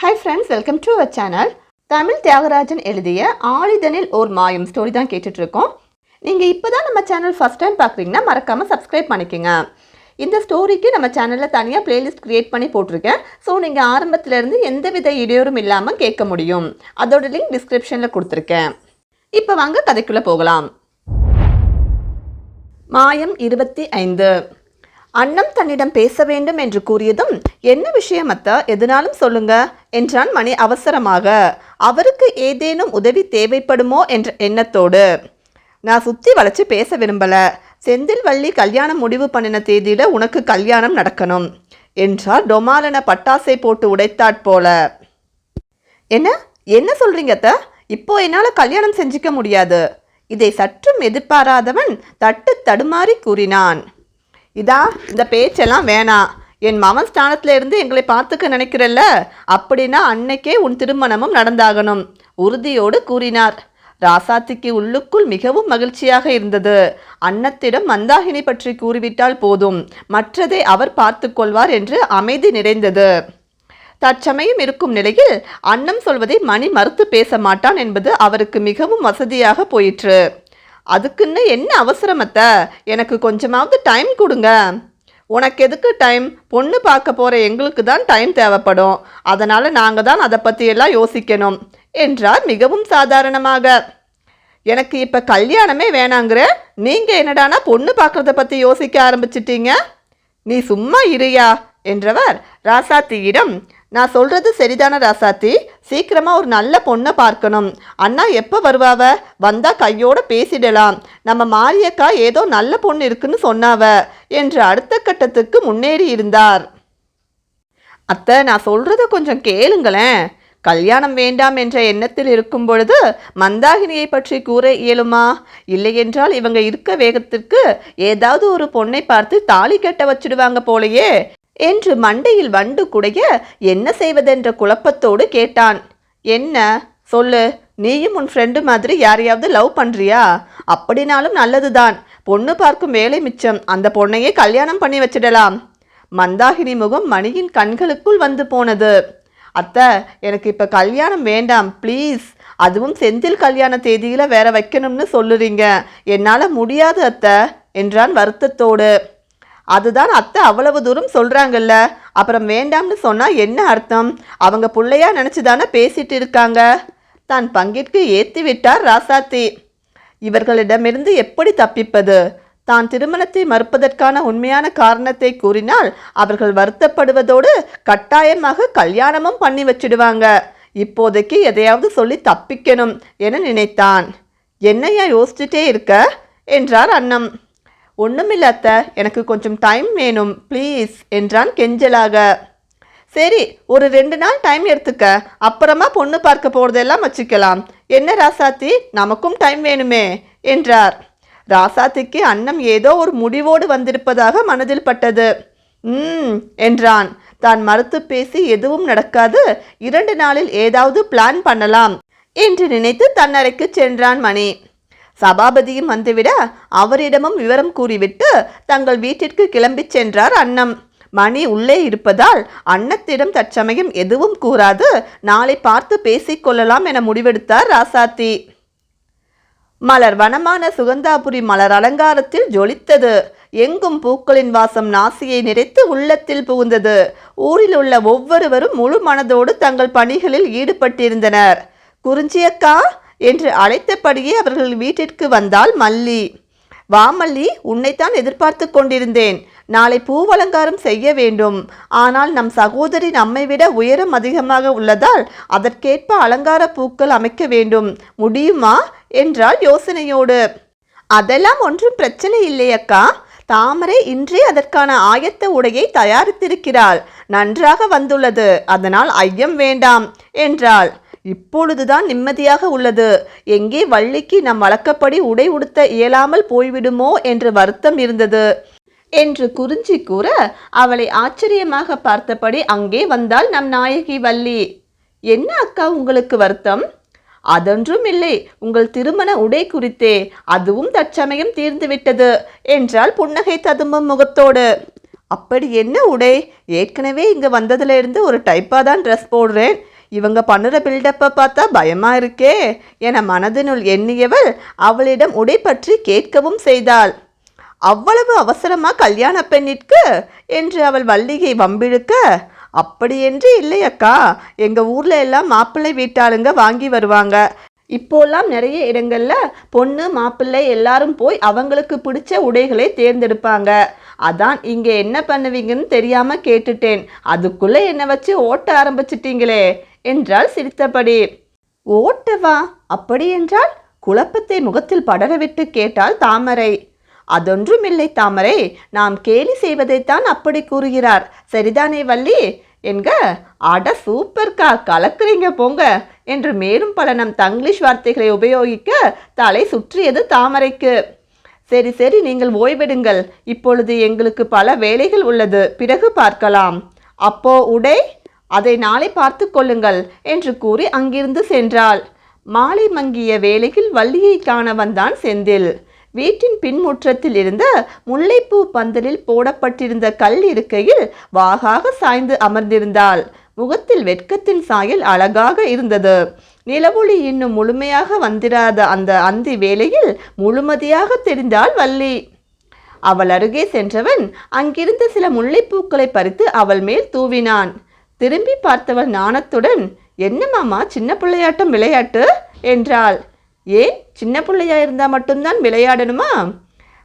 Hi friends welcome to our channel Tamil Thiagarajan எழுதிய ஆழிதனில் ஓர் மாயம் ஸ்டோரி தான் கேட்டுட்ருக்கோம் நீங்கள் இப்போ தான் நம்ம சேனல் ஃபஸ்ட் டைம் பார்க்குறீங்கன்னா மறக்காமல் சப்ஸ்கிரைப் பண்ணிக்கோங்க. இந்த ஸ்டோரிக்கு நம்ம சேனலில் தனியாக பிளேலிஸ்ட் க்ரியேட் பண்ணி போட்டிருக்கேன். ஸோ நீங்கள் ஆரம்பத்துலேருந்து எந்தவித இடையூறும் இல்லாமல் கேட்க முடியும். அதோட லிங்க் டிஸ்கிரிப்ஷனில் கொடுத்துருக்கேன். இப்போ வாங்க கதைக்குள்ளே போகலாம். மாயம் இருபத்தி ஐந்து. அண்ணம் தன்னிடம் பேச வேண்டும் என்று கூறியதும் என்ன விஷயம் அத்தா? எதுனாலும் சொல்லுங்கள் என்றான் மணி அவசரமாக. அவருக்கு ஏதேனும் உதவி தேவைப்படுமோ என்ற எண்ணத்தோடு. நான் சுற்றி வளைச்சு பேச விரும்பலை. செந்தில் வள்ளி கல்யாணம் முடிவு பண்ணின தேதியில் உனக்கு கல்யாணம் நடக்கணும் என்றார் டொமாலன பட்டாசை போட்டு உடைத்தாற் போல. என்ன? என்ன சொல்கிறீங்க அத்த? இப்போ என்னால் கல்யாணம் செஞ்சுக்க முடியாது. இதை சற்றும் எதிர்பாராதவன் தட்டு தடுமாறி கூறினான். இதா இந்த பேச்செல்லாம் வேணாம். என் மவன் ஸ்தானத்துல இருந்து எங்களை பார்த்துக்க நினைக்கிறல்ல? அப்படின்னா அன்னைக்கே உன் திருமணமும் நடந்தாகணும். உறுதியோடு கூறினார். ராசாத்திக்கு உள்ளுக்குள் மிகவும் மகிழ்ச்சியாக இருந்தது. அன்னத்திடம் மந்தாகினி பற்றி கூறிவிட்டால் போதும். மற்றதை அவர் பார்த்து கொள்வார் என்று அமைதி நிறைந்தது. தற்சமயம் இருக்கும் நிலையில் அன்னம் சொல்வதை மணி மறுத்து பேச மாட்டான் என்பது அவருக்கு மிகவும் வசதியாக போயிற்று. அதுக்குன்னு என்ன அவசரமத்த எனக்கு கொஞ்சமாவது டைம் கொடுங்க. உனக்கு எதுக்கு டைம் பொண்ணு பார்க்க போகிற எங்களுக்கு தான் டைம் தேவைப்படும். அதனால் நாங்கள் தான் அதை பற்றியெல்லாம் யோசிக்கணும் என்றார் மிகவும் சாதாரணமாக. எனக்கு இப்போ கல்யாணமே வேணாங்கிற நீங்கள் என்னடானா பொண்ணு பார்க்குறத பற்றி யோசிக்க ஆரம்பிச்சிட்டீங்க? நீ சும்மா இரியா என்றவர். ராசாத்தியிடம் நான் சொல்றது சரிதான ராசாத்தி? சீக்கிரமா ஒரு நல்ல பொண்ணை பார்க்கணும். அண்ணா எப்போ வருவாவ? வந்தா கையோட பேசிடலாம். நம்ம மாரியக்கா ஏதோ நல்ல பொண்ணு இருக்குன்னு சொன்னாவ என்று அடுத்த கட்டத்துக்கு முன்னேறி இருந்தார். அத்தை நான் சொல்றத கொஞ்சம் கேளுங்களேன். கல்யாணம் வேண்டாம் என்ற எண்ணத்தில் இருக்கும் பொழுது மந்தாகினியை பற்றி கூற இயலுமா? இல்லையென்றால் இவங்க இருக்க வேகத்திற்கு ஏதாவது ஒரு பொண்ணை பார்த்து தாலி கட்ட வச்சிடுவாங்க போலயே. என்று மண்டையில் வண்டு குடைய என்ன செய்வதென்ற குழப்பத்தோடு கேட்டான். என்ன? சொல்லு. நீயும் உன் ஃப்ரெண்டு மாதிரி யாரையாவது லவ் பண்றியா? அப்படினாலும் நல்லதுதான். பொண்ணு பார்க்கும் வேலை மிச்சம். அந்த பொண்ணையே கல்யாணம் பண்ணி வச்சிடலாம். மந்தாகினி முகம் மணியின் கண்களுக்குள் வந்து போனது. அத்தை எனக்கு இப்போ கல்யாணம் வேண்டாம். ப்ளீஸ் அதுவும் செந்தில் கல்யாண தேதியில் வேற வைக்கணும்னு சொல்லுறீங்க. என்னால் முடியாது அத்தை என்றான் வருத்தத்தோடு. அதுதான் அத்தை அவ்வளவு தூரம் சொல்றாங்கல்ல. அப்புறம் வேண்டாம்னு சொன்னா என்ன அர்த்தம்? அவங்க பிள்ளையா நினச்சி தானே பேசிட்டு இருக்காங்க. தான் பங்கிற்கு ஏத்தி விட்டார் ராசாத்தி. இவர்களிடமிருந்து எப்படி தப்பிப்பது? தான் திருமணத்தை மறுப்பதற்கான உண்மையான காரணத்தை கூறினால் அவர்கள் வருத்தப்படுவதோடு கட்டாயமாக கல்யாணமும் பண்ணி வச்சிடுவாங்க. இப்போதைக்கு எதையாவது சொல்லி தப்பிக்கணும் என நினைத்தான். என்னையா யோசிச்சுட்டே இருக்க? என்றார் அண்ணம் ஒன்றுமில்லாத்த எனக்கு கொஞ்சம் டைம் வேணும் ப்ளீஸ் என்றான் கெஞ்சலாக. சரி ஒரு ரெண்டு நாள் டைம் எடுத்துக்க. அப்புறமா பொண்ணு பார்க்க போகிறதெல்லாம் வச்சுக்கலாம். என்ன ராசாத்தி? நமக்கும் டைம் வேணுமே என்றார். ராசாத்திக்கு அன்னம் ஏதோ ஒரு முடிவோடு வந்திருப்பதாக மனதில் பட்டது. ம் என்றான். தான் மறுத்து பேசி எதுவும் நடக்காது இரண்டு நாளில் ஏதாவது பிளான் பண்ணலாம் என்று நினைத்து தன்னறைக்கு சென்றான் மணி. சபாபதியும் வந்துவிட அவரிடமும் விவரம் கூறிவிட்டு தங்கள் வீட்டிற்கு கிளம்பிச் சென்றார் அன்னம். மணி உள்ளே இருப்பதால் அன்னத்திடம் தற்சமயம் எதுவும் கூறாது. நாளை பார்த்து பேசிக்கொள்ளலாம் என முடிவெடுத்தார் ராசாத்தி. மலர் வனமான சுகந்தாபுரி மலர் அலங்காரத்தில் ஜொலித்தது. எங்கும் பூக்களின் வாசம் நாசியை நிறைத்து உள்ளத்தில் புகுந்தது. ஊரில் உள்ள ஒவ்வொருவரும் முழு மனதோடு தங்கள் பணிகளில் ஈடுபட்டிருந்தனர். குறிஞ்சியக்கா என்று அழைத்தபடியே அவர்கள் வீட்டிற்கு வந்தாள் மல்லி. வா மல்லி உன்னைத்தான் எதிர்பார்த்து கொண்டிருந்தேன். நாளை பூவலங்காரம் செய்ய வேண்டும். ஆனால் நம் சகோதரி நம்மை விட உயரம் அதிகமாக உள்ளதால் அதற்கேற்ப அலங்கார பூக்கள் அமைக்க வேண்டும். முடியுமா? என்றால் யோசனையோடு. அதெல்லாம் ஒன்றும் பிரச்சனை இல்லையக்கா தாமரை இன்றே அதற்கான ஆயத்த உடையை தயாரித்திருக்கிறாள். நன்றாக வந்துள்ளது. அதனால் ஐயம் வேண்டாம் என்றாள். இப்பொழுதுதான் நிம்மதியாக உள்ளது. எங்கே வள்ளிக்கு நம் வழக்கப்படி உடை உடுத்த இயலாமல் போய்விடுமோ என்று வருத்தம் இருந்தது. என்று குறிஞ்சி கூற அவளை ஆச்சரியமாக பார்த்தபடி அங்கே வந்தாள் நம் நாயகி வள்ளி. என்ன அக்கா உங்களுக்கு வருத்தம்? அதொன்றும் இல்லை. உங்கள் திருமண உடை குறித்தே. அதுவும் தற்சமயம் தீர்ந்துவிட்டது என்றால் புன்னகை ததும்பும் முகத்தோடு. அப்படி என்ன உடை? ஏற்கனவே இங்கே வந்ததுலேருந்து ஒரு டைப்பாக தான் ட்ரெஸ் போடுறேன். இவங்க பண்ணுற பில்டப்பை பார்த்தா பயமா இருக்கே என மனதினுள் எண்ணியவள் அவளிடம் உடை பற்றி கேட்கவும் செய்தாள். அவ்வளவு அவசரமா கல்யாண பெண்ணிற்கு என்று அவள் வள்ளிகை வம்பிழுக்க. அப்படியென்று இல்லையக்கா எங்கள் எங்க ஊர்ல எல்லாம் மாப்பிள்ளை வீட்டாளுங்க வாங்கி வருவாங்க. இப்போல்லாம் நிறைய இடங்கள்ல பொண்ணு மாப்பிள்ளை எல்லாரும் போய் அவங்களுக்கு பிடிச்ச உடைகளை தேர்ந்தெடுப்பாங்க. அதான் இங்கே என்ன பண்ணுவீங்கன்னு தெரியாம கேட்டுட்டேன். அதுக்குள்ளே என்னை வச்சு ஓட்ட ஆரம்பிச்சிட்டீங்களே. என்றாள் சிரித்தபடி. ஓட்டவா? அப்படியென்றால் குழப்பத்தை முகத்தில் படரவிட்டு கேட்டாள் தாமரை. அதொன்றுமில்லை தாமரை. நாம் கேலி செய்வதைத்தான் அப்படி கூறுகிறார். சரிதானே வள்ளி? என்க அட சூப்பர்க்கா. கலக்குறீங்க போங்க என்று மேலும் பல நம் தங்கிலீஷ் வார்த்தைகளை உபயோகிக்க தலை சுற்றியது தாமரைக்கு. சரி சரி நீங்கள் ஓய்வெடுங்கள். இப்பொழுது எங்களுக்கு பல வேலைகள் உள்ளது. பிறகு பார்க்கலாம். அப்போ உடை அதை நாளை பார்த்து கொள்ளுங்கள் என்று கூறி அங்கிருந்து சென்றாள். மாலை மங்கிய வேளையில் வள்ளியை காண வந்தான் செந்தில். வீட்டின் பின்முற்றத்தில் இருந்த முல்லைப்பூ பந்தலில் போடப்பட்டிருந்த கல் இருக்கையில் வாகாக சாய்ந்து அமர்ந்திருந்தாள். முகத்தில் வெட்கத்தின் சாயல் அழகாக இருந்தது. நிலவொளி இன்னும் முழுமையாக வந்திராத அந்த அந்தி வேளையில் முழுமதியாக தெரிந்தாள் வள்ளி. அவள் அருகே சென்றவன் அங்கிருந்த சில முல்லைப்பூக்களை பறித்து அவள் மேல் தூவினான். திரும்பி பார்த்தவள் நாணத்துடன் என்ன மாமா சின்ன பிள்ளையாட்டம் விளையாட்டு? என்றாள். ஏன்? சின்ன பிள்ளையா இருந்தால் மட்டும்தான் விளையாடணுமா?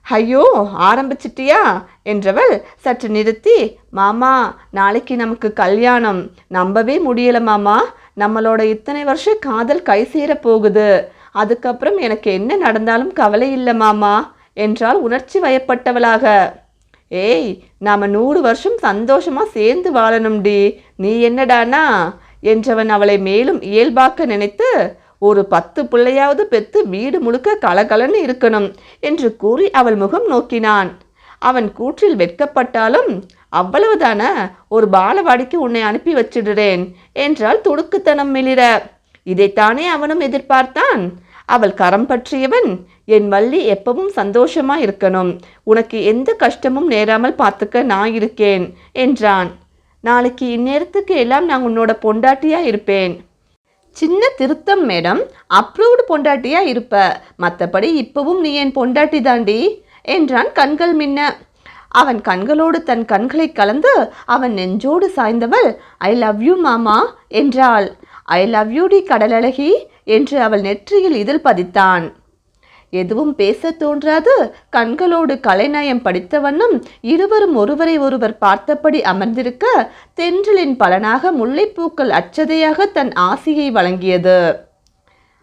ஐயோ ஆரம்பிச்சிட்டியா? என்றவள் சற்று நிறுத்தி மாமா நாளைக்கு நமக்கு கல்யாணம். நம்பவே முடியல மாமா. நம்மளோட இத்தனை வருஷம் காதல் கை சேர போகுது. அதுக்கப்புறம் எனக்கு என்ன நடந்தாலும் கவலை இல்லை மாமா என்றால் உணர்ச்சி வயப்பட்டவளாக. ஏய் நாம நூறு வருஷம் சந்தோஷமாக சேர்ந்து வாழணும்டி. நீ என்னடானா? என்றவன் அவளை மேலும் இயல்பாக்க நினைத்து ஒரு பத்து பிள்ளையாவது பெத்து வீடு முழுக்க கலகலன்னு இருக்கணும் என்று கூறி அவள் முகம் நோக்கினான். அவன் கூற்றில் வெட்கப்பட்டாலும் அவ்வளவுதானே ஒரு பாலவாடிக்கு உன்னை அனுப்பி வச்சிடுறேன் என்றால் துடுக்குத்தனம் மிளிர. இதைத்தானே அவனும் எதிர்பார்த்தான்? அவள் கரம் பற்றியவன். என் வள்ளி எப்பவும் சந்தோஷமா இருக்கணும் உனக்கு எந்த கஷ்டமும் நேராமல் பார்த்துக்க நான் இருக்கேன் என்றான். நாளைக்கு இந்நேரத்துக்கு எல்லாம் நான் உன்னோட பொண்டாட்டியா இருப்பேன் சின்ன திருத்தம் மேடம். அப்ரூவ்டு பொண்டாட்டியா இருப்ப மற்றபடி இப்பவும் நீ என் பொண்டாட்டி தாண்டி என்றான் கண்கள் மின்ன. அவன் கண்களோடு தன் கண்களை கலந்து அவன் நெஞ்சோடு சாய்ந்தவள் ஐ லவ் யூ மாமா என்றாள். ஐ லவ் யூ டி கடலழகி. என்று அவள் நெற்றியில் இதில் பதித்தான். எதுவும் பேச தோன்றாது. கண்களோடு கலைநயம் படித்த வண்ணம் இருவரும் ஒருவரை ஒருவர் பார்த்தபடி அமர்ந்திருக்க தென்றலின் பலனாக முல்லைப்பூக்கள் அச்சதையாக தன் ஆசியை வழங்கியது.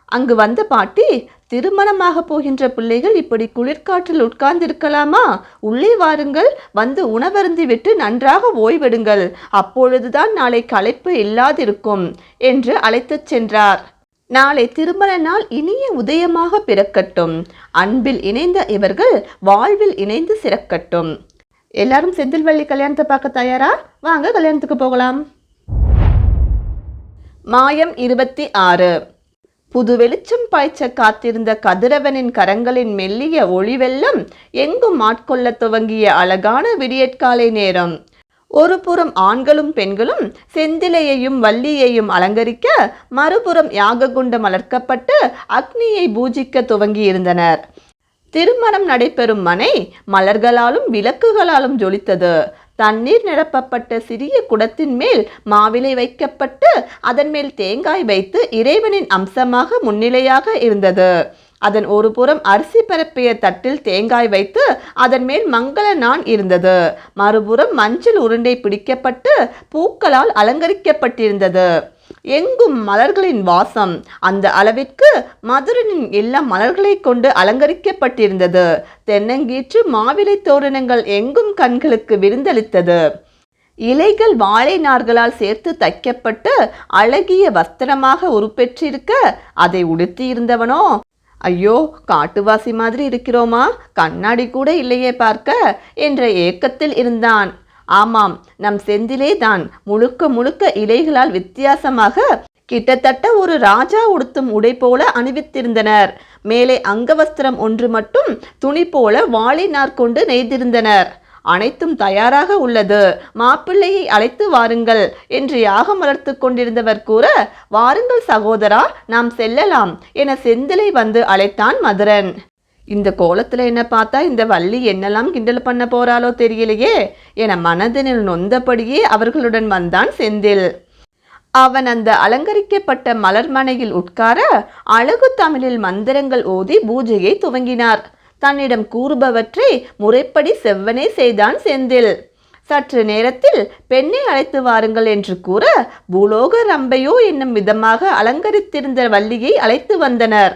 அங்கு வந்த பாட்டி திருமணமாக போகின்ற பிள்ளைகள் இப்படி குளிர்காற்றில் உட்கார்ந்திருக்கலாமா? உள்ளே வாருங்கள். வந்து உணவருந்தி விட்டு நன்றாக ஓய்வெடுங்கள். அப்பொழுதுதான் நாளை களைப்பு இல்லாதிருக்கும் என்று அழைத்துச் சென்றார். நாளை திருமண நாள் இனிய உதயமாக பிறக்கட்டும். அன்பில் இணைந்த இவர்கள் வாழ்வில் இணைந்து சிறக்கட்டும். எல்லாரும் செந்தில்வள்ளி கல்யாணத்தை பார்க்க தயாரா? வாங்க கல்யாணத்துக்கு போகலாம். மாயம் இருபத்தி ஆறு. புது வெளிச்சம் பாய்ச்ச காத்திருந்த கதிரவனின் கரங்களின் மெல்லிய ஒளிவெல்லம் எங்கும் ஆட்கொள்ளத் துவங்கிய அழகான விடியற்காலை நேரம். ஒருபுறம் ஆண்களும் பெண்களும் செந்திலையையும் வள்ளியையும் அலங்கரிக்க மறுபுறம் யாககுண்டம் மலர்க்கப்பட்டு அக்னியை பூஜிக்க துவங்கியிருந்தனர். திருமணம் நடைபெறும் மனை மலர்களாலும் விளக்குகளாலும் ஜொலித்தது. தண்ணீர் நிரப்பப்பட்ட சிறிய குடத்தின் மேல் மாவிலை வைக்கப்பட்டு அதன் மேல் தேங்காய் வைத்து இறைவனின் அம்சமாக முன்னிலையாக இருந்தது. அதன் ஒரு புறம் அரிசி பரப்பிய தட்டில் தேங்காய் வைத்து அதன் மேல் மங்கள நான் இருந்தது. மறுபுறம் மஞ்சள் உருண்டை பிடிக்கப்பட்டு பூக்களால் அலங்கரிக்கப்பட்டிருந்தது. எங்கும் மலர்களின் வாசம். அந்த அளவிற்கு மதுரனின் எல்லா மலர்களை கொண்டு அலங்கரிக்கப்பட்டிருந்தது. தென்னங்கீற்று மாவிலை தோரணங்கள் எங்கும் கண்களுக்கு விருந்தளித்தது. இலைகள் வாழை நார்களால் சேர்த்து தைக்கப்பட்டு அழகிய வஸ்திரமாக உருப்பெற்றிருக்க அதை உடுத்தியிருந்தவனோ? ஐயோ காட்டுவாசி மாதிரி இருக்கிறோமா? கண்ணாடி கூட இல்லையே பார்க்க என்ற ஏக்கத்தில் இருந்தான். ஆமாம் நம் செந்திலே தான் முழுக்க முழுக்க இலைகளால் வித்தியாசமாக கிட்டத்தட்ட ஒரு ராஜா உடுத்தும் உடை போல அணிவித்திருந்தனர். மேலே அங்கவஸ்திரம் ஒன்று மட்டும் துணி போல வாளி கொண்டு நெய்திருந்தனர். அனைத்தும் தயாராக உள்ளது. மாப்பிள்ளையை அழைத்து வாருங்கள் என்று யாகம் வளர்த்து கொண்டிருந்தவர் கூற வாருங்கள் சகோதரா நாம் செல்லலாம் என செந்திலை வந்து அழைத்தான் மதுரன். இந்த கோலத்தில் என்ன பார்த்தா இந்த வள்ளி என்னெல்லாம் கிண்டல் பண்ண போறாளோ தெரியலையே என மனதினில் நொந்தபடியே அவர்களுடன் வந்தான் செந்தில். அவன் அந்த அலங்கரிக்கப்பட்ட மலர்மனையில் உட்கார அழகு தமிழில் மந்திரங்கள் ஓதி பூஜையை துவங்கினார். தன்னிடம் கூறுபவற்றை முறைப்படி செவ்வனே செய்தான் செந்தில். சற்று நேரத்தில் பெண்ணை அழைத்து வாருங்கள் என்று கூற பூலோக ரம்பையோ என்னும் விதமாக அலங்கரித்திருந்த வள்ளியை அழைத்து வந்தனர்.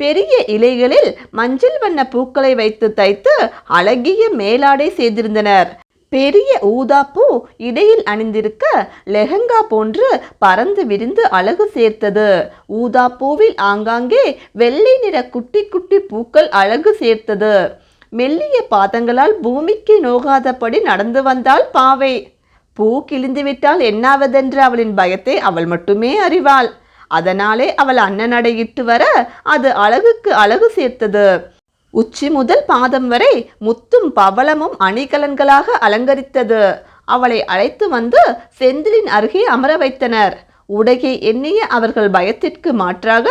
பெரிய இலைகளில் மஞ்சள் வண்ண பூக்களை வைத்து தைத்து அழகிய மேலாடை செய்திருந்தனர். பெரிய ஊதாப்பூ இடையில் அணிந்திருக்க லெஹங்கா போன்று பறந்து விரிந்து அழகு சேர்த்தது. ஊதாப்பூவில் ஆங்காங்கே வெள்ளை நிற குட்டி குட்டி பூக்கள் அழகு சேர்த்தது. மெல்லிய பாதங்களால் பூமிக்கு நோகாதபடி நடந்து வந்தாள் பாவை. பூ கிழிந்துவிட்டால் என்னாவதென்று அவளின் பயத்தை அவள் மட்டுமே அறிவாள். அதனாலே அவள் அண்ணனடையிட்டு வர அது அழகுக்கு அழகு சேர்த்தது. உச்சி முதல் பாதம் வரை முத்தும் பவளமும் அணிகலன்களாக அலங்கரித்தது. அவளை அழைத்து வந்து செந்திலின் அருகே அமர வைத்தனர். உடையை எண்ணிய அவர்கள் பயத்திற்கு மாற்றாக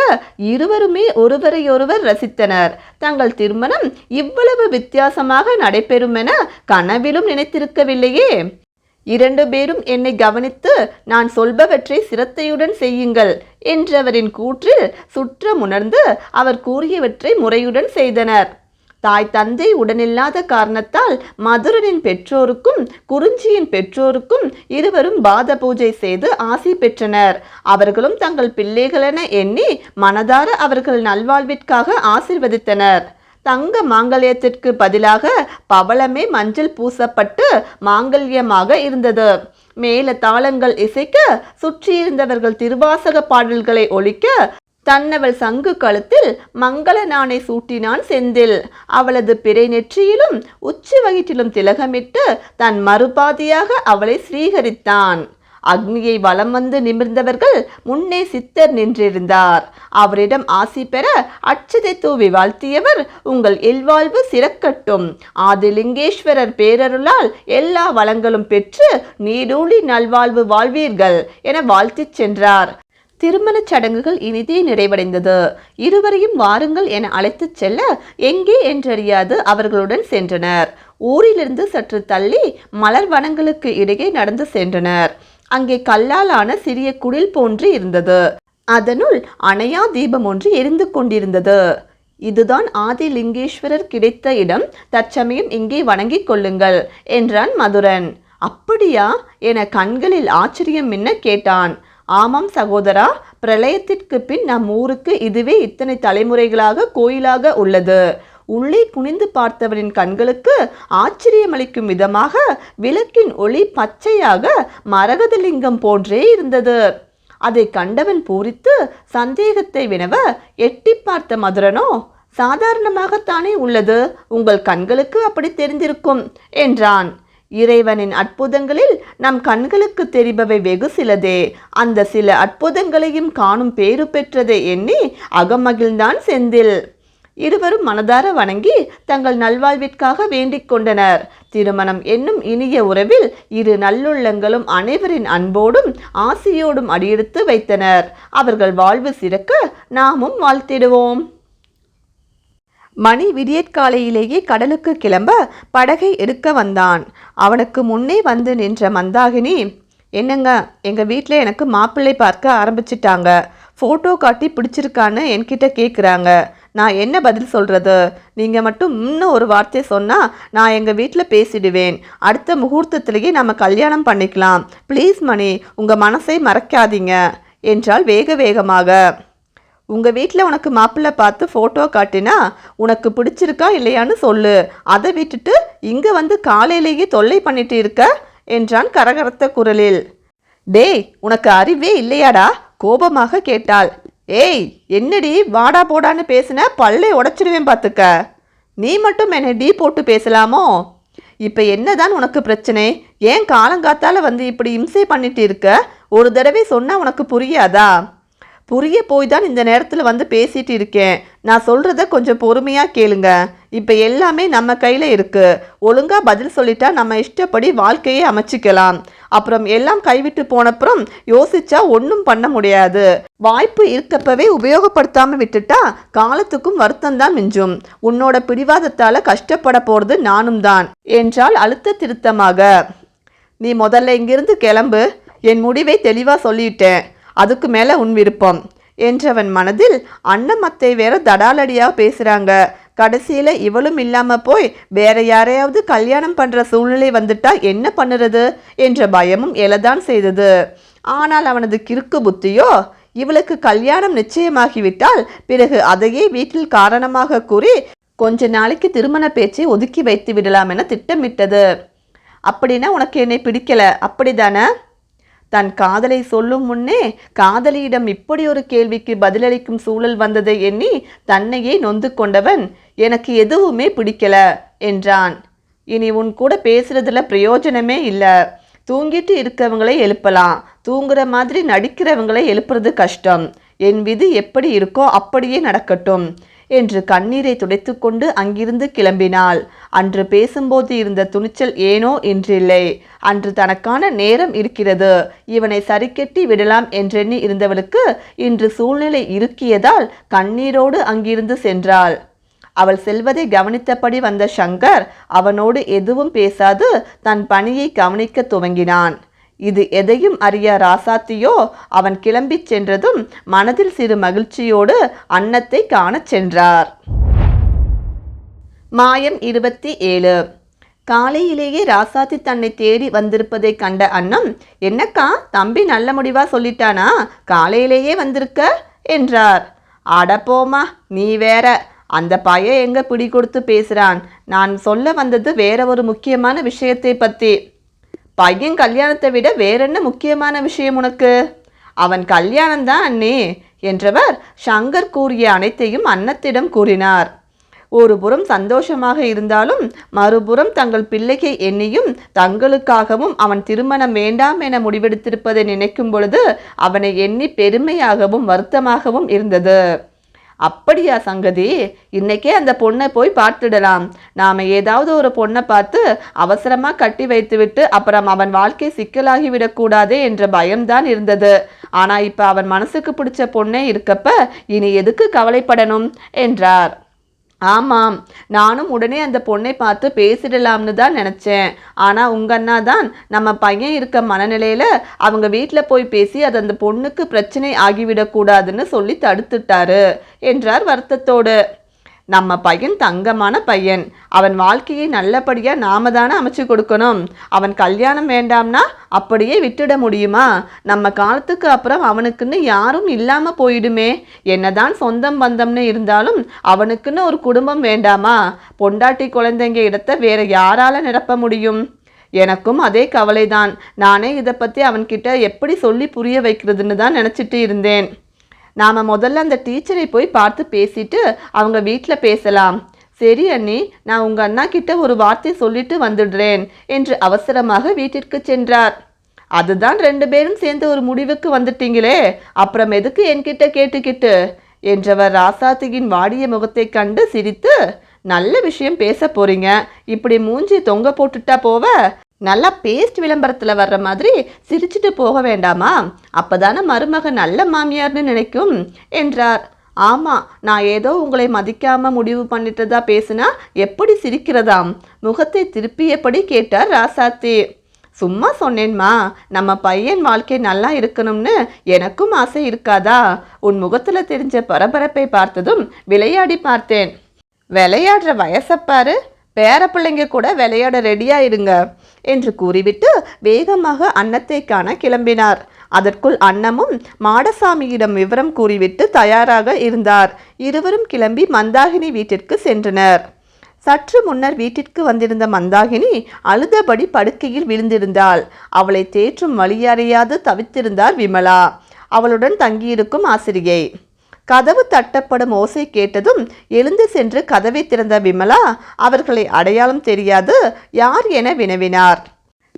இருவருமே ஒருவரையொருவர் ரசித்தனர். தங்கள் திருமணம் இவ்வளவு வித்தியாசமாக நடைபெறுமென கனவிலும் நினைத்திருக்கவில்லையே. இரண்டு பேரும் என்னை கவனித்து நான் சொல்பவற்றை சிரத்தையுடன் செய்யுங்கள் என்றவரின் கூற்றில் சுற்றமுணர்ந்து அவர் கூறியவற்றை முறையுடன் செய்தனர். தாய் தந்தை உடனில்லாத காரணத்தால் மதுரனின் பெற்றோருக்கும் குறிஞ்சியின் பெற்றோருக்கும் இருவரும் பாத பூஜை செய்து ஆசி பெற்றனர். அவர்களும் தங்கள் பிள்ளைகளென எண்ணி மனதார அவர்கள் நல்வாழ்விற்காக ஆசிர்வதித்தனர். தங்க மாங்கல்யத்திற்கு பதிலாக பவளமே மஞ்சள் பூசப்பட்டு மாங்கல்யமாக இருந்தது. மேல தாளங்கள் இசைக்க சுற்றியிருந்தவர்கள் திருவாசக பாடல்களை ஒழிக்க தன்னவள் சங்கு கழுத்தில் மங்கள நாணை சூட்டினான் செந்தில். அவளது பிறை நெற்றியிலும் உச்சி வயிற்றிலும் திலகமிட்டு தன் மறுபாதியாக அவளை ஸ்ரீகரித்தான். அக்னியை வலம் வந்து நிமிர்ந்தவர்கள் முன்னே சித்தர் நின்றிருந்தார். அவரிடம் ஆசி பெற அச்சதை தூவி வாழ்த்தியவர் உங்கள் இல்வாழ்வு சிறக்கட்டும். ஆதிலிங்கேஸ்வரர் பேரருளால் எல்லா வளங்களும் பெற்று நீடூழி நல்வாழ்வு வாழ்வீர்கள் என வாழ்த்திச் சென்றார். திருமணச் சடங்குகள் இனிதே நிறைவடைந்தது. இருவரையும் வாருங்கள் என அழைத்துச் செல்ல எங்கே என்றறியாது அவர்களுடன் சென்றனர். ஊரிலிருந்து சற்று தள்ளி மலர் வனங்களுக்கு இடையே நடந்து சென்றனர். அங்கே கல்லாலான சிறிய குடில் போன்று இருந்தது. அதனுள் அணையா தீபம் ஒன்று எரிந்து கொண்டிருந்தது. இதுதான் ஆதிலிங்கேஸ்வரர் கிடைத்த இடம். தற்சமயம் இங்கே வணங்கிக் கொள்ளுங்கள் என்றான் மதுரன். அப்படியா? என கண்களில் ஆச்சரியம் மின்ன கேட்டான். ஆமாம் சகோதரா பிரளயத்திற்கு பின் நம் ஊருக்கு இதுவே இத்தனை தலைமுறைகளாக கோயிலாக உள்ளது. உள்ளே குனிந்து பார்த்தவனின் கண்களுக்கு ஆச்சரியமளிக்கும் விதமாக விளக்கின் ஒளி பச்சையாக மரகதலிங்கம் போன்றே இருந்தது. அதை கண்டவன் பூரித்து சந்தேகத்தை வினவ எட்டி பார்த்த மதுரனோ சாதாரணமாகத்தானே உள்ளது. உங்கள் கண்களுக்கு அப்படி தெரிந்திருக்கும் என்றான். இறைவனின் அற்புதங்களில் நம் கண்களுக்கு தெரிபவை வெகு சிலதே. அந்த சில அற்புதங்களையும் காணும் பேறு பெற்றதை எண்ணி அகமகிழ்ந்தான் செந்தில். இருவரும் மனதார வணங்கி தங்கள் நல்வாழ்விற்காக வேண்டிக் கொண்டனர். திருமணம் என்னும் இனிய உறவில் இரு நல்லுள்ளங்களும் அனைவரின் அன்போடும் ஆசையோடும் அடியெடுத்து வைத்தனர். அவர்கள் வாழ்வு சிறக்க நாமும் வாழ்த்திடுவோம். மணி விடியற்காலையிலேயே கடலுக்கு கிளம்ப படகை எடுக்க வந்தான். அவனுக்கு முன்னே வந்து நின்ற மந்தாகினி என்னங்க எங்கள் வீட்டில் எனக்கு மாப்பிள்ளை பார்க்க ஆரம்பிச்சிட்டாங்க. ஃபோட்டோ காட்டி பிடிச்சிருக்கான்னு என்கிட்ட கேட்குறாங்க நான் என்ன பதில் சொல்கிறது நீங்கள் மட்டும் இன்னும் ஒரு வார்த்தை சொன்னால் நான் எங்கள் வீட்டில் பேசிடுவேன். அடுத்த முகூர்த்தத்திலேயே நம்ம கல்யாணம் பண்ணிக்கலாம். ப்ளீஸ் மணி உங்கள் மனசை மறக்காதீங்க. என்றால் வேக வேகமாக. உங்கள் வீட்டில் உனக்கு மாப்பிள்ளை பார்த்து ஃபோட்டோ காட்டினா உனக்கு பிடிச்சிருக்கா இல்லையான்னு சொல்லு. அதை விட்டுட்டு இங்கே வந்து காலையிலேயே தொல்லை பண்ணிட்டு இருக்க? என்றான் கரகரத்த குரலில். டேய் உனக்கு அறிவே இல்லையாடா? கோபமாக கேட்டாள். ஏய் என்னடி வாடா போடான்னு பேசின? பல்லை உடச்சிடுவேன் பார்த்துக்க நீ மட்டும் என்னை டீ போட்டு பேசலாமோ? இப்போ என்னதான் உனக்கு பிரச்சனை? ஏன் காலங்காத்தால வந்து இப்படி இம்சை பண்ணிட்டு இருக்க? ஒரு தடவை சொன்னால் உனக்கு புரியாதா? புரிய போய் தான் இந்த நேரத்தில் வந்து பேசிட்டு இருக்கேன். நான் சொல்கிறத கொஞ்சம் பொறுமையாக கேளுங்க. இப்போ எல்லாமே நம்ம கையில் இருக்குது ஒழுங்காக பதில் சொல்லிட்டா நம்ம இஷ்டப்படி வாழ்க்கையை அமைச்சிக்கலாம். அப்புறம் எல்லாம் கைவிட்டு போனப்புறம் யோசிச்சா ஒன்றும் பண்ண முடியாது. வாய்ப்பு இருக்கப்பவே உபயோகப்படுத்தாமல் விட்டுட்டா காலத்துக்கும் வருத்தம் தான் மிஞ்சும். உன்னோட பிடிவாதத்தால் கஷ்டப்பட போகிறது நானும் தான். என்றால் அழுத்த திருத்தமாக. நீ முதல்ல இங்கிருந்து கிளம்பு. என் முடிவை தெளிவாக சொல்லிட்டேன். அதுக்கு மேலே உன் விருப்பம். என்றவன் மனதில் அன்னமத்தை வேற தடாலடியாக பேசுகிறாங்க கடைசியில் இவளும் இல்லாமல் போய் வேற யாரையாவது கல்யாணம் பண்ணுற சூழ்நிலை வந்துட்டா என்ன பண்ணுறது? என்ற பயமும் எழதான் செய்தது. ஆனால் அவனது கிறுக்கு புத்தியோ இவளுக்கு கல்யாணம் நிச்சயமாகிவிட்டால் பிறகு அதையே வீட்டில் காரணமாக கூறி கொஞ்ச நாளைக்கு திருமண பேச்சை ஒதுக்கி வைத்து விடலாம் என திட்டமிட்டது. அப்படின்னா உனக்கு என்னை பிடிக்கல. அப்படிதானே? தன் காதலை சொல்லும் முன்னே காதலியிடம் இப்படி ஒரு கேள்விக்கு பதிலளிக்கும் சூழல் வந்ததை எண்ணி தன்னையே நொந்து கொண்டவன் எனக்கு எதுவுமே பிடிக்கல என்றான். இனி உன் கூட பேசுறதுல பிரயோஜனமே இல்லை. தூங்கிட்டு இருக்கவங்களை எழுப்பலாம். தூங்குற மாதிரி நடிக்கிறவங்களை எழுப்புறது கஷ்டம். என் விதி எப்படி இருக்கோ அப்படியே நடக்கட்டும். என்று கண்ணீரை துடைத்துக்கொண்டு அங்கிருந்து கிளம்பினாள். அன்று பேசும்போது இருந்த துணிச்சல் ஏனோ என்றில்லை. அன்று தனக்கான நேரம் இருக்கிறது. இவனை சரிக்கட்டி விடலாம் என்றெண்ணி இருந்தவளுக்கு இன்று சூழ்நிலை இருக்கியதால் கண்ணீரோடு அங்கிருந்து சென்றாள். அவள் செல்வதை கவனித்தபடி வந்த சங்கர் அவனோடு எதுவும் பேசாது தன் பணியை கவனிக்க துவங்கினான். இது எதையும் அறிய ராசாத்தியோ? அவன் கிளம்பிச் சென்றதும் மனதில் சிறு மகிழ்ச்சியோடு அன்னத்தை காணச் சென்றார். மாயம் இருபத்தி ஏழு. காலையிலேயே ராசாத்தி தன்னை தேடி வந்திருப்பதை கண்ட அண்ணம் என்னக்கா தம்பி நல்ல முடிவா சொல்லிட்டானா? காலையிலேயே வந்திருக்க? என்றார். அட போமா நீ வேற. அந்த பையன் எங்க பிடி கொடுத்து பேசுறான்? நான் சொல்ல வந்தது வேற ஒரு முக்கியமான விஷயத்தை பத்தி. பையன் கல்யாணத்தை விட வேறென்ன முக்கியமான விஷயம் உனக்கு? அவன் கல்யாணம் தான் அண்ணே என்றவர் சங்கர் கூறிய அனைத்தையும் அன்னத்திடம் கூறினார். ஒரு புறம் சந்தோஷமாக இருந்தாலும் மறுபுறம் தங்கள் பிள்ளையை எண்ணியும் தங்களுக்காகவும் அவன் திருமணம் வேண்டாம் என முடிவெடுத்திருப்பதை நினைக்கும் பொழுது அவனை எண்ணி பெருமையாகவும் வருத்தமாகவும் இருந்தது. அப்படியா சங்கதி? இன்னைக்கே அந்த பொண்ணை போய் பார்த்துடலாம். நாம் ஏதாவது ஒரு பொண்ணை பார்த்து அவசரமாக கட்டி வைத்துவிட்டு அப்புறம் அவன் வாழ்க்கை சிக்கலாகி விடக்கூடாதே என்ற பயம்தான் இருந்தது. ஆனால் இப்போ அவன் மனசுக்கு பிடிச்ச பொண்ணே இருக்கப்ப இனி எதுக்கு கவலைப்படணும்? என்றார். ஆமாம். நானும் உடனே அந்த பொண்ணை பார்த்து பேசிடலாம்னு தான் நினச்சேன். ஆனால் உங்கள் அண்ணா தான் நம்ம பையன் இருக்க மனநிலையில் அவங்க வீட்டில் போய் பேசி அது அந்த பொண்ணுக்கு பிரச்சனை ஆகிவிடக்கூடாதுன்னு சொல்லி தடுத்துட்டாரு என்றார் வருத்தத்தோடு. நம்ம பையன் தங்கமான பையன். அவன் வாழ்க்கையை நல்லபடியாக நாம தானே அமைச்சு கொடுக்கணும். அவன் கல்யாணம் வேண்டாம்னா அப்படியே விட்டுட முடியுமா? நம்ம காலத்துக்கு அப்புறம் அவனுக்குன்னு யாரும் இல்லாமல் போயிடுமே. என்னதான் சொந்தம் பந்தம்னு இருந்தாலும் அவனுக்குன்னு ஒரு குடும்பம் வேண்டாமா? பொண்டாட்டி குழந்தைங்க இடத்த வேற யாரால நிரப்ப முடியும்? எனக்கும் அதே கவலைதான். நானே இதை பற்றி அவன்கிட்ட எப்படி சொல்லி புரிய வைக்கிறதுன்னு தான் நினச்சிட்டு இருந்தேன். நாம் முதல்ல அந்த டீச்சரை போய் பார்த்து பேசிட்டு அவங்க வீட்டில் பேசலாம். சரி அண்ணி நான் உங்கள் அண்ணா கிட்ட ஒரு வார்த்தை சொல்லிட்டு வந்துடுறேன் என்று அவசரமாக வீட்டிற்கு சென்றார். அதுதான் ரெண்டு பேரும் சேர்ந்து ஒரு முடிவுக்கு வந்துட்டீங்களே அப்புறம் எதுக்கு என்கிட்ட கேட்டுக்கிட்டு? என்றவர் ராசாத்தியின் வாடிய முகத்தை கண்டு சிரித்து நல்ல விஷயம் பேச போறீங்க. இப்படி மூஞ்சி தொங்க போட்டுட்டா போவ? நல்லா பேஸ்ட் விளம்பரத்தில் வர்ற மாதிரி சிரிச்சிட்டு போக வேண்டாமா? அப்பதானே மருமக நல்ல மாமியார்னு நினைக்கும் என்றார். ஆமாம் நான் ஏதோ உங்களை மதிக்காமல் முடிவு பண்ணிட்டதா பேசினா எப்படி சிரிக்கிறதாம்? முகத்தை திருப்பியபடி கேட்டார் ராசாத்தி. சும்மா சொன்னேன்மா நம்ம பையன் வாழ்க்கை நல்லா இருக்கணும்னு எனக்கும் ஆசை இருக்காதா? உன் முகத்தில் தெரிஞ்ச பரபரப்பை பார்த்ததும் விளையாடி பார்த்தேன். விளையாடுற வயசப்பாரு பேர பிள்ளைங்க கூட விளையாட ரெடியாக இருங்க. என்று கூறிவிட்டு வேகமாக அன்னத்தை காண கிளம்பினார். அதற்குள் அன்னமும் மாடசாமியிடம் விவரம் கூறிவிட்டு தயாராக இருந்தார். இருவரும் கிளம்பி மந்தாகினி வீட்டிற்கு சென்றனர். சற்று முன்னர் வீட்டிற்கு வந்திருந்த மந்தாகினி அழுதபடி படுக்கையில் விழுந்திருந்தாள். அவளை தேற்றும் வழியறியாது தவித்திருந்தார் விமலா. அவளுடன் தங்கியிருக்கும் ஆசிரியை. கதவு தட்டப்படும் ஓசை கேட்டதும் எழுந்து சென்று கதவை திறந்த விமலா அவர்களை அடையாளம் தெரியாது யார் என வினவினார்.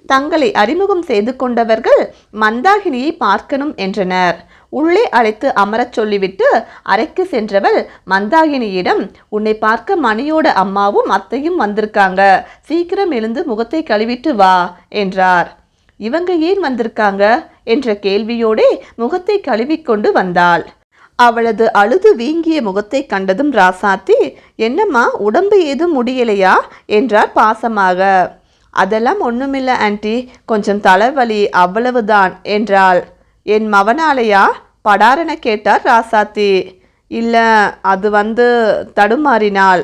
தங்களை அறிமுகம் செய்து கொண்டவர்கள் மந்தாகினியை பார்க்கணும் என்றனர். உள்ளே அழைத்து அமரச் சொல்லிவிட்டு அறைக்கு சென்றவள் மந்தாகினியிடம் உன்னை பார்க்க மணியோட அம்மாவும் அத்தையும் வந்திருக்காங்க. சீக்கிரம் எழுந்து முகத்தை கழுவிட்டு வா என்றார். இவங்க ஏன் வந்திருக்காங்க? என்ற கேள்வியோடே முகத்தை கழுவிக்கொண்டு வந்தாள். அவளது அழுது வீங்கிய முகத்தை கண்டதும் ராசாத்தி என்னம்மா உடம்பு ஏதும் முடியலையா? என்றார் பாசமாக. அதெல்லாம் ஒண்ணுமில்ல ஆன்ட்டி கொஞ்சம் தலைவலி அவ்வளவுதான் என்றாள். என் மவனாலையா? படாரென கேட்டார் ராசாத்தி. இல்லை அது வந்து தடுமாறினாள்.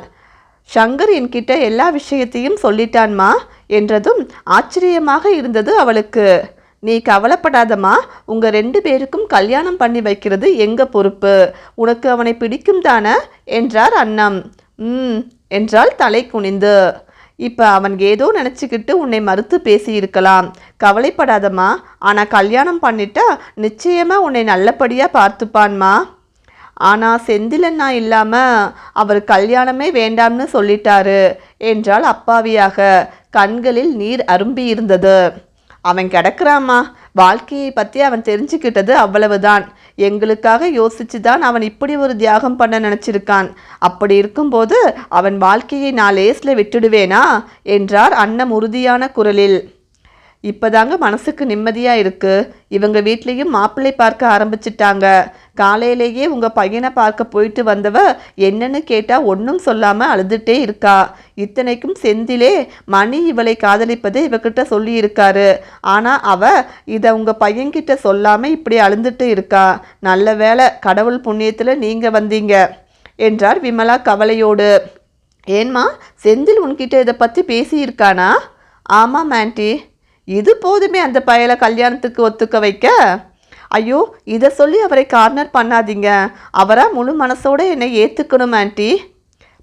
ஷங்கர் என்கிட்ட எல்லா விஷயத்தையும் சொல்லிட்டான்மா? என்றதும் ஆச்சரியமாக இருந்தது அவளுக்கு. நீ கவலைப்படாதம்மா. உங்கள் ரெண்டு பேருக்கும் கல்யாணம் பண்ணி வைக்கிறது எங்கள் பொறுப்பு? உனக்கு அவனை பிடிக்கும் தானே? என்றார் அண்ணம் ம் என்றால் தலை குனிந்து. இப்போ அவன் ஏதோ நினச்சிக்கிட்டு உன்னை மறுத்து பேசியிருக்கலாம். கவலைப்படாதம்மா. ஆனால் கல்யாணம் பண்ணிட்டா நிச்சயமாக உன்னை நல்லபடியாக பார்த்துப்பான்மா. ஆனால் செந்திலண்ணா இல்லாமல் அவர் கல்யாணமே வேண்டாம்னு சொல்லிட்டாரு என்றால் அப்பாவியாக. கண்களில் நீர் அரும்பி இருந்தது அவன் கிடக்குறாம்மா. வாழ்க்கையை பற்றி அவன் தெரிஞ்சுக்கிட்டது அவ்வளவுதான். எங்களுக்காக யோசிச்சு தான் அவன் இப்படி ஒரு தியாகம் பண்ண நினச்சிருக்கான். அப்படி இருக்கும்போது அவன் வாழ்க்கையை நான் லேஸில் விட்டுடுவேனா? என்றார் அன்னம் உறுதியான குரலில். இப்போதாங்க மனசுக்கு நிம்மதியாக இருக்குது இவங்க வீட்லேயும் மாப்பிள்ளை பார்க்க ஆரம்பிச்சிட்டாங்க. காலையிலேயே உங்கள் பையனை பார்க்க போயிட்டு வந்தவ என்னன்னு கேட்டால் ஒன்றும் சொல்லாமல் அழுதுகிட்டே இருக்கா. இத்தனைக்கும் செந்திலே மணி இவளை காதலிப்பதை இவகிட்ட சொல்லியிருக்காரு. ஆனால் அவ இதை உங்கள் பையன்கிட்ட சொல்லாமல் இப்படி அழுந்துட்டு இருக்கா. நல்ல வேளை கடவுள் புண்ணியத்தில் நீங்கள் வந்தீங்க என்றார் விமலா கவலையோடு. ஏன்மா செந்தில் உன்கிட்ட இதை பற்றி பேசியிருக்கானா? ஆமாம் ஆன்ட்டி. இது போதுமே அந்த பயலை கல்யாணத்துக்கு ஒத்துக்க வைக்க? ஐயோ இதை சொல்லி அவரை கார்னர் பண்ணாதீங்க. அவராக முழு மனசோட என்னை ஏற்றுக்கணும் ஆண்டி.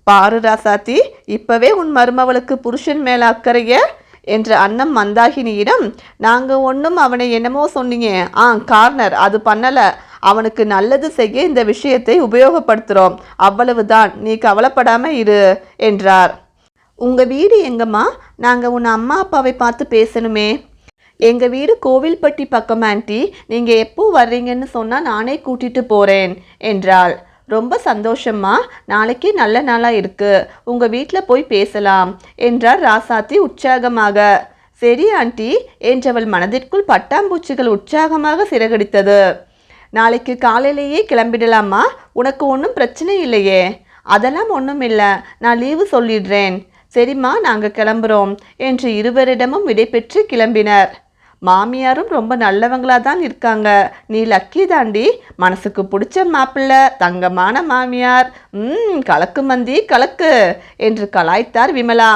பாரு ராசாத்தி இப்போவே உன் மருமவளுக்கு புருஷன் மேலே அக்கறைய? என்ற அண்ணம் மந்தாகினியிடம் நாங்கள் ஒன்றும் அவனை என்னமோ சொன்னீங்க. ஆ கார்னர் அது பண்ணலை. அவனுக்கு நல்லது செய்ய இந்த விஷயத்தை உபயோகப்படுத்துகிறோம் அவ்வளவுதான். நீ கவலைப்படாமல் இரு என்றார். உங்கள் வீடு எங்கம்மா? நாங்கள் உன் அம்மா அப்பாவை பார்த்து பேசணுமே. எங்கள் வீடு கோவில்பட்டி பக்கம் ஆண்டி. நீங்கள் எப்போ வர்றீங்கன்னு சொன்னால் நானே கூட்டிகிட்டு போகிறேன் என்றாள். ரொம்ப சந்தோஷம்மா. நாளைக்கே நல்ல நாளாக இருக்குது உங்கள் வீட்டில் போய் பேசலாம் என்றார் ராசாத்தி உற்சாகமாக. சரி ஆண்டி என்றவள் மனதிற்குள் பட்டாம்பூச்சிகள் உற்சாகமாக சிறகடித்தது. நாளைக்கு காலையிலேயே கிளம்பிடலாமா உனக்கு ஒன்றும் பிரச்சனை இல்லையே. அதெல்லாம் ஒன்றும் இல்லை நான் லீவு சொல்லிடுறேன் சரிம்மா நாங்கள் கிளம்புறோம் என்று இருவரிடமும் விடைபெற்று கிளம்பினர். மாமியாரும் ரொம்ப நல்லவங்களா தான் இருக்காங்க. நீ லக்கி தாண்டி மனசுக்கு பிடிச்ச மாப்பிள்ளை தங்கமான மாமியார். ம் கலக்கு மந்தி கலக்கு என்று கலாய்த்தார் விமலா.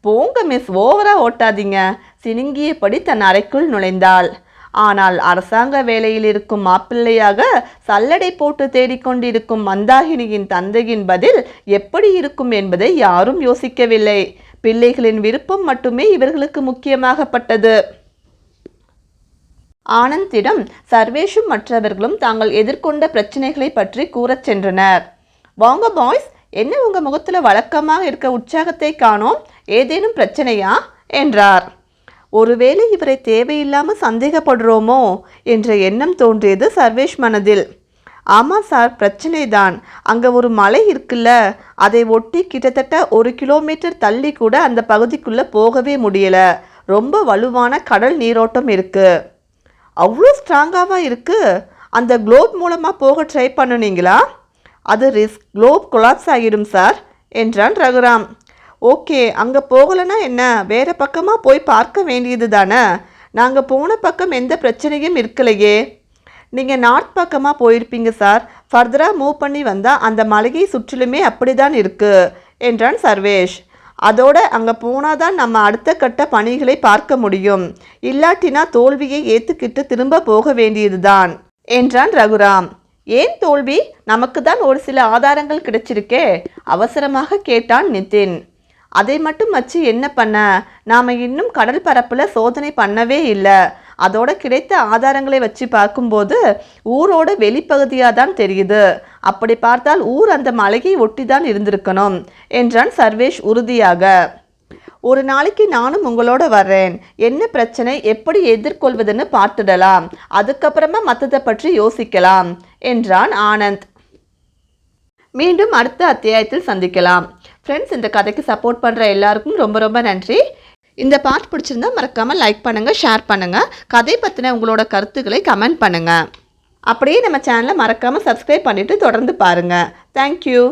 போங்க மிஸ் ஓவரா ஓட்டாதீங்க. சினுங்கியபடி தன் அறைக்குள் நுழைந்தாள். ஆனால் அரசாங்க வேலையில் இருக்கும் மாப்பிள்ளையாக சல்லடை போட்டு தேடிக்கொண்டிருக்கும் மந்தாகினியின் தந்தையின் பதில் எப்படி இருக்கும் என்பதை யாரும் யோசிக்கவில்லை. பிள்ளைகளின் விருப்பம் மட்டுமே இவர்களுக்கு முக்கியமாகப்பட்டது. ஆனந்திடம் சர்வேஷும் மற்றவர்களும் தாங்கள் எதிர்கொண்ட பிரச்சனைகளை பற்றி கூறச் சென்றனர். வாங்க பாய்ஸ் என்ன உங்க முகத்துல வழக்கமாக இருக்க உற்சாகத்தை காணோம்? ஏதேனும் பிரச்சனையா? என்றார். ஒருவேளை இவரை தேவையில்லாமல் சந்தேகப்படுறோமோ என்ற எண்ணம் தோன்றியது சர்வேஷ் மனதில். ஆமாம் சார் பிரச்சனை தான் அங்கே ஒரு மலை இருக்குல்ல அதை ஒட்டி கிட்டத்தட்ட ஒரு கிலோமீட்டர் தள்ளி கூட அந்த பகுதிக்குள்ளே போகவே முடியலை. ரொம்ப வலுவான கடல் நீரோட்டம் இருக்குது அவ்வளோ ஸ்ட்ராங்காகவாக இருக்குது அந்த குளோப் மூலமாக போக ட்ரை பண்ணுனீங்களா? அது ரிஸ்க் குளோப் கொலாப்ஸ் ஆகிடும் சார் என்றான் ரகுராம். ஓகே அங்கே போகலைன்னா என்ன? வேறு பக்கமாக போய் பார்க்க வேண்டியது தானே? நாங்கள் போன பக்கம் எந்த பிரச்சனையும் இருக்கலையே. நீங்கள் நார்த் பக்கமாக போயிருப்பீங்க சார். ஃபர்தராக மூவ் பண்ணி வந்தால் அந்த மலையை சுற்றிலுமே அப்படிதான் இருக்குது என்றான் சர்வேஷ். அதோட அங்கே போனால் தான் நம்ம அடுத்த கட்ட பணிகளை பார்க்க முடியும். இல்லாட்டினா தோல்வியை ஏற்றுக்கிட்டு திரும்ப போக வேண்டியதுதான் என்றான் ரகுராம். ஏன் தோல்வி? நமக்கு தான் ஒரு சில ஆதாரங்கள் கிடைச்சிருக்கே அவசரமாக கேட்டான் நிதின் அதை மட்டும் வச்சு என்ன பண்ண? நாம் இன்னும் கடல் பரப்பில் சோதனை பண்ணவே இல்லை. அதோட கிடைத்த ஆதாரங்களை வச்சு பார்க்கும்போது ஊரோட வெளிப்பகுதியாக தான் தெரியுது. அப்படி பார்த்தால் ஊர் அந்த மலையை ஒட்டி தான் இருந்திருக்கணும் என்றான் சர்வேஷ் உறுதியாக. ஒரு நாளைக்கு நானும் உங்களோட வர்றேன். என்ன பிரச்சனை? எப்படி எதிர்கொள்வதுன்னு பார்த்துடலாம். அதுக்கப்புறமா மற்றதை பற்றி யோசிக்கலாம் என்றான் ஆனந்த். மீண்டும் அடுத்த அத்தியாயத்தில் சந்திக்கலாம். ஃப்ரெண்ட்ஸ் இந்த கதைக்கு சப்போர்ட் பண்ணுற எல்லாருக்கும் ரொம்ப ரொம்ப நன்றி. இந்த பாட்டு பிடிச்சிருந்தா மறக்காமல் லைக் பண்ணுங்கள் ஷேர் பண்ணுங்கள் கதை பற்றின உங்களோட கருத்துக்களை கமெண்ட் பண்ணுங்கள் அப்படியே நம்ம சேனலை மறக்காமல் சப்ஸ்கிரைப் பண்ணிவிட்டு தொடர்ந்து பாருங்கள் தேங்க்யூ